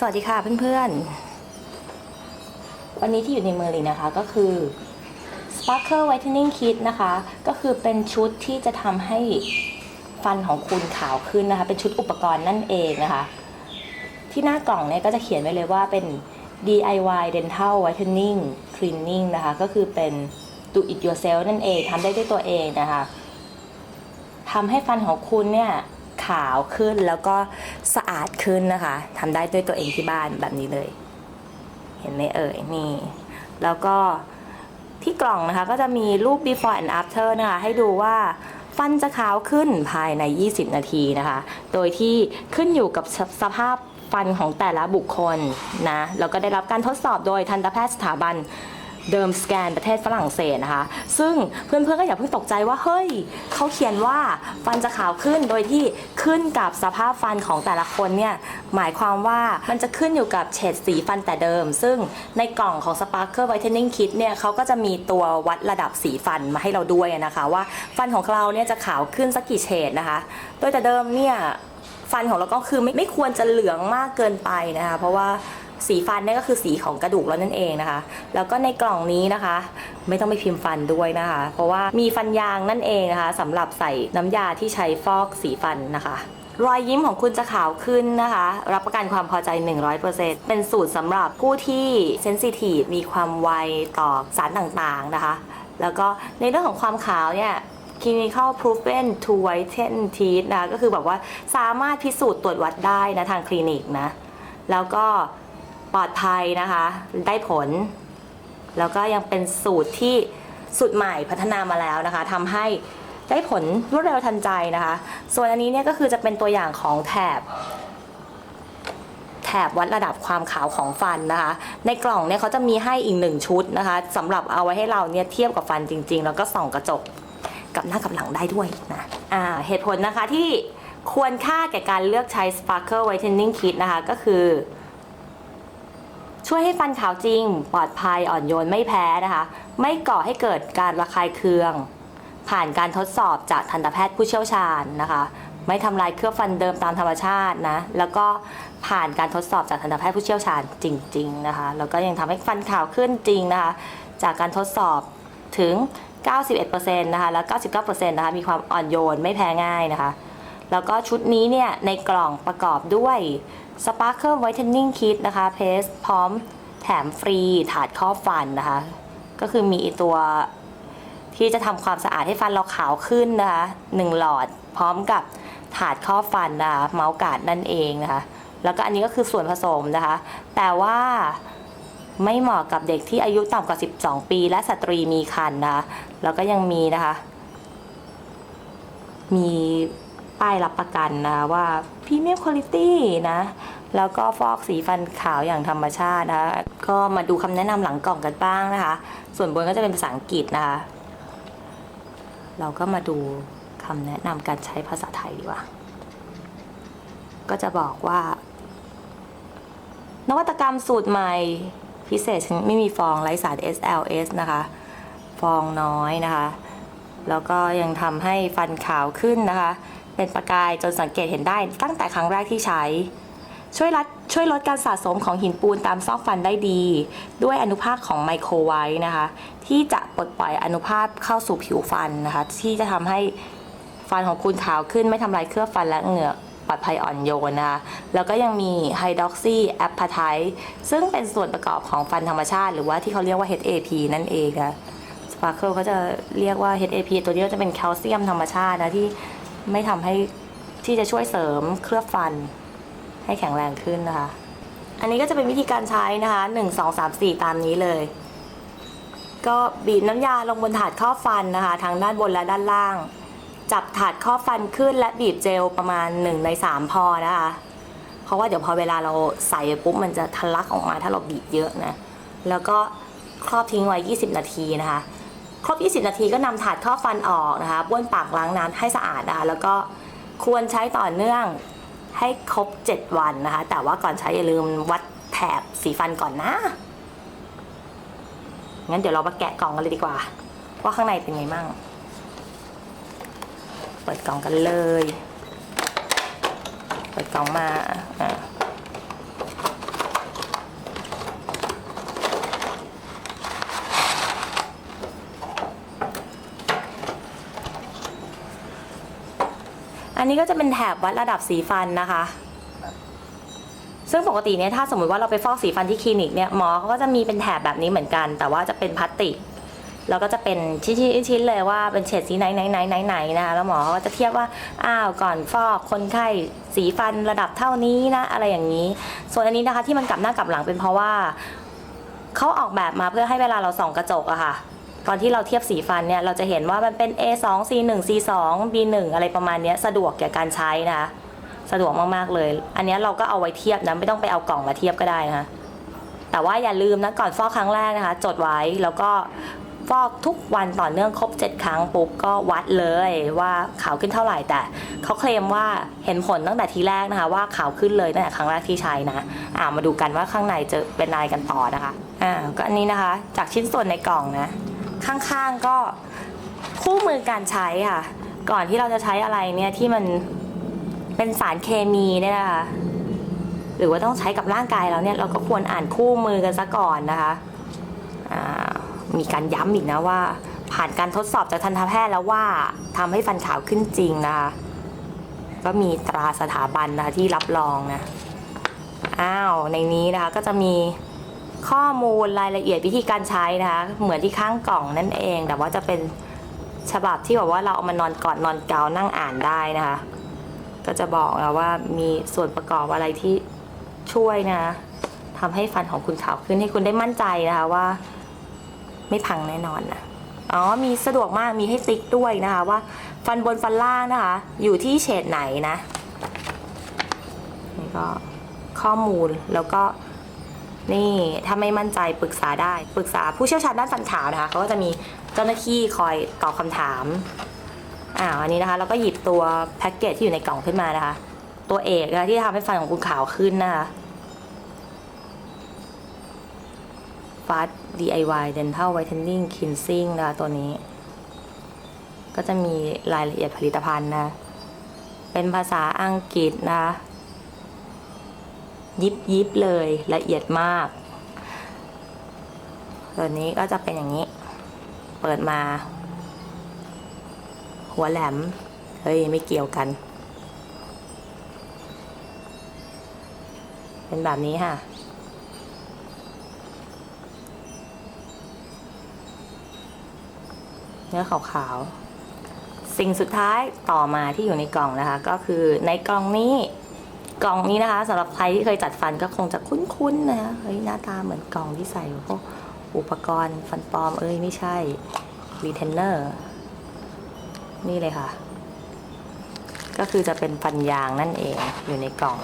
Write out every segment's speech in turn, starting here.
สวัสดีค่ะเพื่อนๆ วันนี้ที่อยู่ในมือลีนะคะก็คือ Sparkle Whitening Kit นะคะ ก็คือเป็นชุดที่จะทำให้ฟันของคุณขาวขึ้นนะคะ เป็นชุดอุปกรณ์นั่นเองนะคะ ที่หน้ากล่องเนี่ยก็จะเขียนไว้เลยว่าเป็น DIY Dental Whitening Cleaning นะคะ ก็คือเป็น do it yourself นั่นเองทำได้ด้วยตัวเองนะคะทำให้ฟันของคุณเนี่ย ขาวขึ้นแล้วก็สะอาดขึ้นนะคะทำได้ด้วยตัวเองที่บ้านแบบนี้เลย เห็นไหมเอ่ยนี่ แล้วก็ที่กล่องนะคะก็จะมีรูป before and after นะคะ ให้ดูว่าฟันจะขาวขึ้นภายใน 20 นาทีนะคะ โดยที่ขึ้นอยู่กับสสภาพฟันของแต่ละบุคคลนะ แล้วก็ได้รับการทดสอบโดยทันตแพทย์สถาบัน เดิมสแกนประเทศฝรั่งเศสนะคะ ซึ่งเพื่อนๆก็อย่าเพิ่งตกใจว่าเฮ้ยเขาเขียนว่าฟันจะขาวขึ้นโดยที่ขึ้นกับสภาพฟันของแต่ละคนเนี่ยหมายความว่ามันจะขึ้นอยู่กับเฉดสีฟันแต่เดิม ซึ่งในกล่องของ Sparkle Whitening Kit เนี่ยเขาก็จะมีตัววัดระดับสีฟันมาให้เราด้วยนะคะ ว่าฟันของเราเนี่ยจะขาวขึ้นสักกี่เฉดนะคะ โดยแต่เดิมเนี่ยฟันของเราก็คือไม่ไม่ควรจะเหลืองมากเกินไปนะคะ เพราะว่า สีฟันเนี่ยก็คือสีของกระดูกแล้วนั่นเองนะคะ แล้วก็ในกล่องนี้นะคะ ไม่ต้องไปพิมพ์ฟันด้วยนะคะ เพราะว่ามีฟันยางนั่นเองนะคะสำหรับใส่น้ำยาที่ใช้ฟอกสีฟันนะคะรอยยิ้มของคุณจะขาวขึ้นนะคะ รับประกันความพอใจ 100%เป็นสูตรสำหรับผู้ที่เซนซิทีฟมีความไวต่อสารต่างๆนะคะ แล้วก็ในเรื่องของความขาวเนี่ย clinical proven to whiten teeth นะ ก็คือแบบว่าสามารถพิสูจน์ตรวจวัดได้นะทางคลินิกนะ แล้วก็ ปลอดภัยนะคะ ได้ผล แล้วก็ยังเป็นสูตรที่สูตรใหม่พัฒนามาแล้วนะคะทำให้ได้ผลรวดเร็วทันใจนะคะ ส่วนอันนี้เนี่ยก็คือจะเป็นตัวอย่างของแถบ แถบวัดระดับความขาวของฟันนะคะ ในกล่องเนี่ยเขาจะมีให้อีกหนึ่งชุดนะคะสำหรับเอาไว้ให้เราเนี่ยเทียบกับฟันจริง ๆ แล้วก็ส่องกระจกกับหน้ากับหลังได้ด้วยนะอ่าเหตุผลนะคะที่ควรค่าแก่การเลือกใช้ Sparkle Whitening Kit นะคะก็คือ ช่วยให้ฟันขาวจริง ปลอดภัยอ่อนโยนไม่แพ้นะคะ ไม่ก่อให้เกิดการระคายเคือง ผ่านการทดสอบจากทันตแพทย์ผู้เชี่ยวชาญนะคะ ไม่ทำลายเครืองฟันเดิมตามธรรมชาตินะ แล้วก็ผ่านการทดสอบจากทันตแพทย์ผู้เชี่ยวชาญจริง ๆ นะคะ แล้วก็ยังทำให้ฟันขาวขึ้นจริงนะคะ จากการทดสอบถึง 91%นะคะ แล้ว 99%นะคะ มีความอ่อนโยนไม่แพ้ง่ายนะคะ แล้วก็ชุดนี้เนี่ยในกล่องประกอบด้วย Sparkle Whitening Kit นะคะ เพสพร้อมแถมฟรีถาดครอบฟันนะคะ ก็คือมีตัวที่จะทำความสะอาดให้ฟันเราขาวขึ้นนะคะหนึ่งหลอดพร้อมกับถาดครอบฟันนะคะเมาส์การ์ดนั่นเองนะคะ แล้วก็อันนี้ก็คือส่วนผสมนะคะ แต่ว่าไม่เหมาะกับเด็กที่อายุต่ำกว่า 12 ปี และสตรีมีครรภ์นะคะ แล้วก็ยังมีนะคะ มี ป้ายรับประกันนะว่า Premium Quality นะ แล้วก็ฟอกสีฟันขาวอย่างธรรมชาตินะก็มาดูคำแนะนำหลังกล่องกันบ้างนะคะ ส่วนบนก็จะเป็นภาษาอังกฤษนะคะ เราก็มาดูคำแนะนำการใช้ภาษาไทยดีกว่า ก็จะบอกว่า นวัตกรรมสูตรใหม่พิเศษชนิดไม่มีฟองไร้สาร SLS นะคะ ฟองน้อยนะคะ แล้วก็ยังทำให้ฟันขาวขึ้นนะคะ เป็นประกายจนสังเกตเห็นได้ตั้งแต่ครั้งแรกที่ใช้ ช่วยลดช่วยลดการสะสมของหินปูนตามซอกฟันได้ดี ด้วยอนุภาคของไมโครไวท์นะคะ ที่จะปลดปล่อยอนุภาคเข้าสู่ผิวฟันนะคะ ที่จะทำให้ฟันของคุณขาวขึ้นไม่ทำลายเคลือบฟันและเหงือกปลอดภัยอ่อนโยนนะคะแล้วก็ยังมีไฮดรอกซีแอปพาไทซึ่งเป็นส่วนประกอบของฟันธรรมชาติ หรือว่าที่เขาเรียกว่า HAP นั่นเองนะสปาร์เคิลเขาจะเรียกว่า HAP ตัวนี้ก็จะเป็นแคลเซียมธรรมชาตินะที่ ไม่ทำให้ที่จะช่วยเสริมเคลือบฟันให้แข็งแรงขึ้นนะคะ อันนี้ก็จะเป็นวิธีการใช้นะคะหนึ่งสองสามสี่ตามนี้เลย ก็บีบน้ำยาลงบนถาดครอฟันนะคะทั้งด้านบนและด้านล่าง จับถาดครอฟันขึ้นและบีบเจลประมาณ1ใน3พอนะคะ เพราะว่าเดี๋ยวพอเวลาเราใส่ปุ๊บมันจะทะลักออกมาถ้าเราบีบเยอะนะ แล้วก็ครอบทิ้งไว้ 20 นาทีนะคะ ครบ 20 นาทีก็นำถาดครอฟันออกนะคะบ้วนปากล้างน้ำให้สะอาดนะคะแล้วก็ควรใช้ต่อเนื่องให้ครบ 7 วันนะคะ แต่ว่าก่อนใช้อย่าลืมวัดแถบสีฟันก่อนนะ งั้นเดี๋ยวเรามาแกะกล่องกันเลยดีกว่า ว่าข้างในเป็นไงมั่ง เปิดกล่องกันเลย เปิดกล่องมาอะ นี้ก็จะเป็นแถบวัดระดับสีฟันนะคะ ซึ่งปกติเนี่ยถ้าสมมติว่าเราไปฟอกสีฟันที่คลินิกเนี่ยหมอเขาก็จะมีเป็นแถบแบบนี้เหมือนกัน แต่ว่าจะเป็นพลาสติกแล้วก็จะเป็นชิ้นๆเลยว่าเป็นเฉดสีไหนไหนไหนไหนไหนนะคะแล้วหมอก็จะเทียบว่าอ้าวก่อนฟอกคนไข้สีฟันระดับเท่านี้นะอะไรอย่างนี้ ส่วนอันนี้นะคะที่มันกลับหน้ากลับหลังเป็นเพราะว่าเขาออกแบบมาเพื่อให้เวลาเราส่องกระจกอะค่ะ ตอนที่เราเทียบสีฟันเนี่ยเราจะเห็นว่ามันเป็น A2 C1 C2 B1 อะไรประมาณนี้สะดวกแก่การใช้นะคะสะดวกมากๆเลย อันนี้เราก็เอาไว้เทียบนะไม่ต้องไปเอากล่องมาเทียบก็ได้นะคะแต่ว่าอย่าลืมนะก่อนฟอกครั้งแรกนะคะ จดไว้แล้วก็ฟอกทุกวันต่อเนื่องครบ 7 ครั้งปุ๊บก็วัดเลยว่าขาวขึ้นเท่าไหร่แต่เขาเคลมว่าเห็นผลตั้งแต่ทีแรกนะคะ ว่าขาวขึ้นเลยตั้งแต่ครั้งแรกที่ใช้นะอ่ามาดูกันว่าข้างในจะเป็นอะไรกันต่อนะคะอ่าก็อันนี้นะคะ จากชิ้นส่วนในกล่องนะ ข้างๆก็คู่มือการใช้ค่ะ ก่อนที่เราจะใช้อะไรเนี่ยที่มันเป็นสารเคมีเนี่ยนะคะหรือว่าต้องใช้กับร่างกายเราเนี่ยเราก็ควรอ่านคู่มือกันซะก่อนนะคะมีการย้ำอีกนะว่า ผ่านการทดสอบจากทันตแพทย์แล้วว่าทำให้ฟันขาวขึ้นจริงนะคะก็มีตราสถาบันนะคะที่รับรองนะอ้าวในนี้นะคะก็จะมี ข้อมูลรายละเอียดวิธีการใช้นะคะ เหมือนที่ข้างกล่องนั่นเอง แต่ว่าจะเป็นฉบับที่แบบว่าเราเอามานอนกอดนอนเกานั่งอ่านได้นะคะ ก็จะบอกนะว่ามีส่วนประกอบอะไรที่ช่วยนะทำให้ฟันของคุณขาวขึ้นให้คุณได้มั่นใจนะคะว่า ไม่พังแน่นอนนะอ๋อมีสะดวกมากมีให้ติ๊กด้วยนะคะว่า ฟันบนฟันล่างนะคะ อยู่ที่เฉดไหนนะนี่ก็ข้อมูลแล้วก็ นี่ถ้าไม่มั่นใจปรึกษาได้ปรึกษาผู้เชี่ยวชาญด้านฟันขาวนะคะเขาก็จะมีเจ้าหน้าที่คอยตอบคำถามอ่าอันนี้นะคะเราก็หยิบตัวแพ็กเกจที่อยู่ในกล่องขึ้นมานะคะ ตัวเอกนะที่ทำให้ฟันของคุณขาวขึ้นนะคะ Fast DIY Dental Whitening Cleansing นะคะตัวนี้ ก็จะมีรายละเอียดผลิตภัณฑ์นะ เป็นภาษาอังกฤษนะคะ ยิบยิบเลยละเอียดมาก ตัวนี้ก็จะเป็นอย่างนี้ เปิดมา หัวแหลม เฮ้ย ไม่เกี่ยวกัน เป็นแบบนี้ค่ะเนื้อขาวๆ สิ่งสุดท้ายต่อมาที่อยู่ในกล่องนะคะ ก็คือในกล่องนี้ กล่องนี้นะคะสำหรับใครที่เคยจัดฟันก็คงจะคุ้นๆนะคะเฮ้ยหน้าตาเหมือนกล่องที่ใส่พวกอุปกรณ์ฟันปลอมเอ้ยไม่ใช่รีเทนเนอร์นี่เลยค่ะ ก็คือจะเป็นฟันยางนั่นเองอยู่ในกล่อง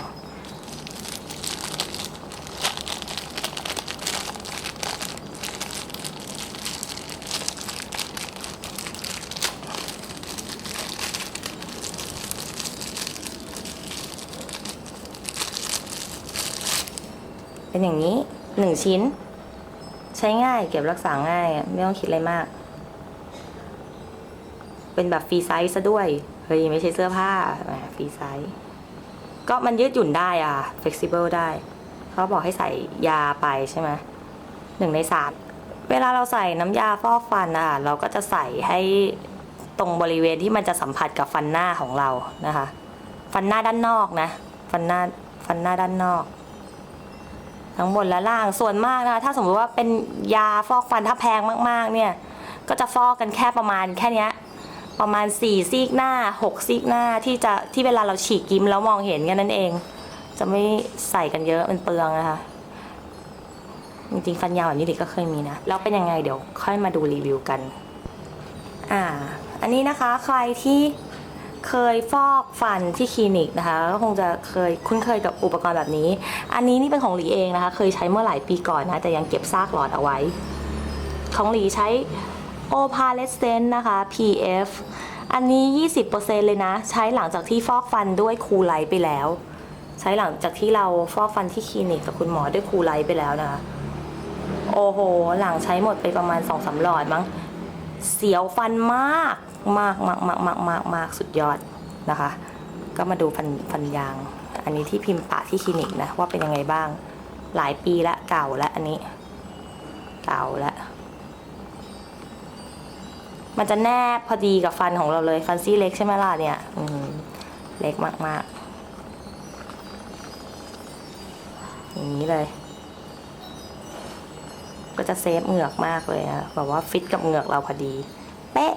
เป็นอย่างนี้หนึ่งชิ้น ใช้ง่ายเก็บรักษาง่าย ไม่ต้องคิดอะไรมาก เป็นแบบฟรีไซส์ซะด้วยเฮ้ยไม่ใช่เสื้อผ้าฟรีไซส์ก็มันยืดหยุ่นได้อะ flexible ได้ เขาบอกให้ใส่ยาไปใช่ไหมหนึ่งในสามเวลาเราใส่น้ำยาฟอกฟันอะ เราก็จะใส่ให้ตรงบริเวณที่มันจะสัมผัสกับฟันหน้าของเรานะคะ ฟันหน้าด้านนอกนะ ฟันหน้าฟันหน้าด้านนอก ทั้งบนและล่างส่วนมากนะคะถ้าสมมติว่าเป็นยาฟอกฟันถ้าแพงมากๆเนี่ยก็จะฟอกกันแค่ประมาณแค่นี้ประมาณสี่ซีกหน้าหกซีกหน้าที่จะที่เวลาเราฉีกยิ้มแล้วมองเห็นกันนั่นเอง จะไม่ใส่กันเยอะมันเปลืองนะคะจริงๆฟันยาวแบบนี้เด็กก็เคยมีนะแล้วเป็นยังไงเดี๋ยวค่อยมาดูรีวิวกันอ่าอันนี้นะคะใครที่ เคยฟอกฟันที่คลินิกนะคะก็คงจะเคยคุ้นเคยกับอุปกรณ์แบบนี้ อันนี้นี่เป็นของหลีเองนะคะ เคยใช้เมื่อหลายปีก่อนนะแต่ยังเก็บซากหลอดเอาไว้ ของหลีใช้ o p a l e s c e n t นะคะ PF อันนี้ 20%เลยนะ ใช้หลังจากที่ฟอกฟันด้วยคูไลท์ไปแล้ว ใช้หลังจากที่เราฟอกฟันที่คลินิกกับคุณหมอด้วยคูไลท์ไปแล้วนะคะโอ้โห หลังใช้หมดไปประมาณ2อสหลอดมั้งเสียวฟันมาก มากมากมากมากมากมากสุดยอดนะคะ ก็มาดูฟันฟันยาง อันนี้ที่พิมพ์ปะที่คลินิกนะว่าเป็นยังไงบ้าง หลายปีละเก่าละอันนี้ เก่าละมันจะแนบพอดีกับฟันของเราเลยฟันซี่เล็กใช่ไหมล่ะเนี่ยอืมเล็กมากๆ อย่างนี้เลย ก็จะเซฟเหงือกมากเลยอะแบบว่าฟิตกับเหงือกเราพอดี เป๊ะ